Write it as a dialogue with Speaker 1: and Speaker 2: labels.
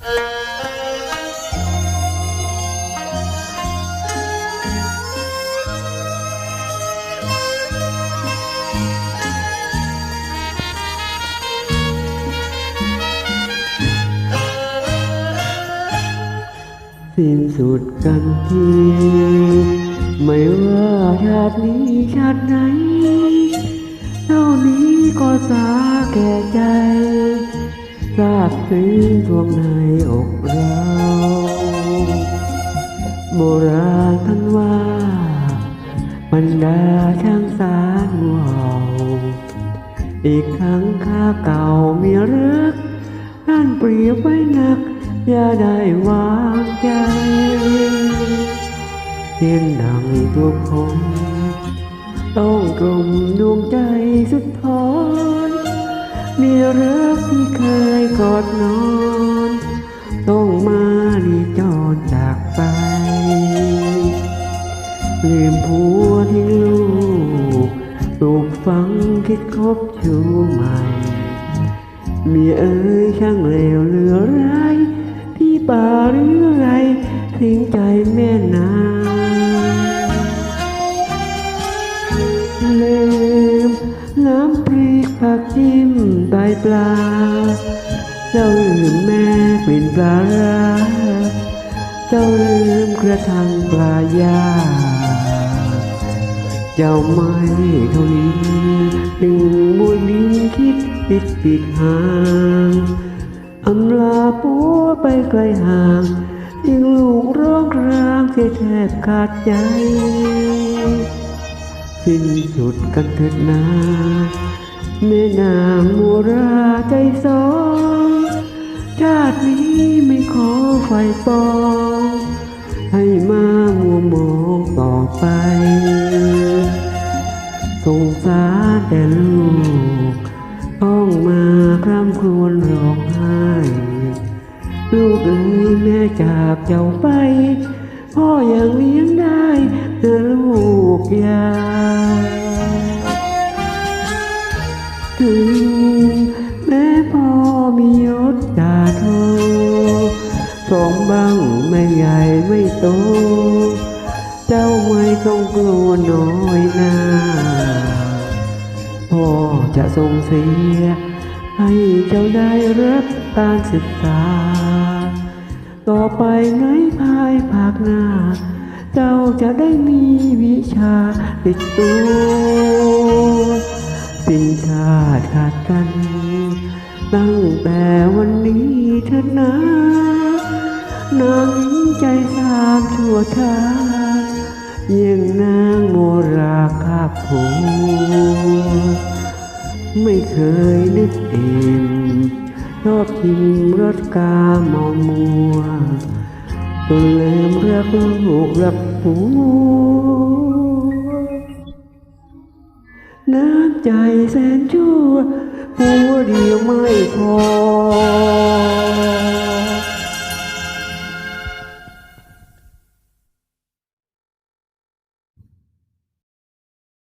Speaker 1: สิ้นสุดกันทีไม่ว่าชาตินี้ชาติไหน เท่านี้ก็สาแก่ใจ ทราบซึ้งดวงในอกเราโบราณท่านว่า บรรดาช่างสารงูเห่าอีกทั้งข้าเก่ามีรักท่นเปรียบไว้นัก อย่าได้วางใจเพียงดังตัวผม ต้องกลมดวงใจสุดทน มีรักที่เคยกอดนอน ต้องมาดีจรจากไป ลืมผัวที่ลูกลูกฝังคิดคบชูใหม่ มีเอ้ยช่างเลวเหลือร้ายที่ป่าหรือไรทิ้งใจแม่นาลืม ผักจิ้มไตปลา เจ้าลืมแม่กลิ่นปลาร้าเจ้าลืมกระทังปลายาเจ้าไม่เท่านี้ดึงมวยบินคิดปิดปิดหางอำลาปัวไปไกลห่างยิ่งลูกร้องครางเสียแทบขาดใจ สิ้นสุดกันเถิดนา แม่นางมัวราใจสองชาตินี้ไม่ขอไฟปอง ให้มามัวมองต่อไป สงสารแต่ลูก ต้องมาคร่ำครวญร้องไห้ ลูกเอ๋ยแม่จากเจ้าไป พ่อยังเลี้ยงได้แต่ลูกยายถึง แม่พ่อมียศจ่าโทสองบังไม่ใหญ่ไม่โต เจ้าไม่ต้องกลัวน้อยหนาพ่อจะส่งเสีย ให้เจ้าได้รับการศึกษา ต่อไปในภายภาคหน้า เจ้าจะได้มีวิชาติดตัว สิ้นชาติขาดกัน ตั้งแต่วันนี้เถิดนะนางใจสามชั่วชาติยิ่งนางโมราคาบผัวไม่เคยนึกเอิ่มชอบชิมรสกาเมามัวจนลืมรักลูกรักผัว น้ำใจแสนชั่วผัวเดียวไม่พอ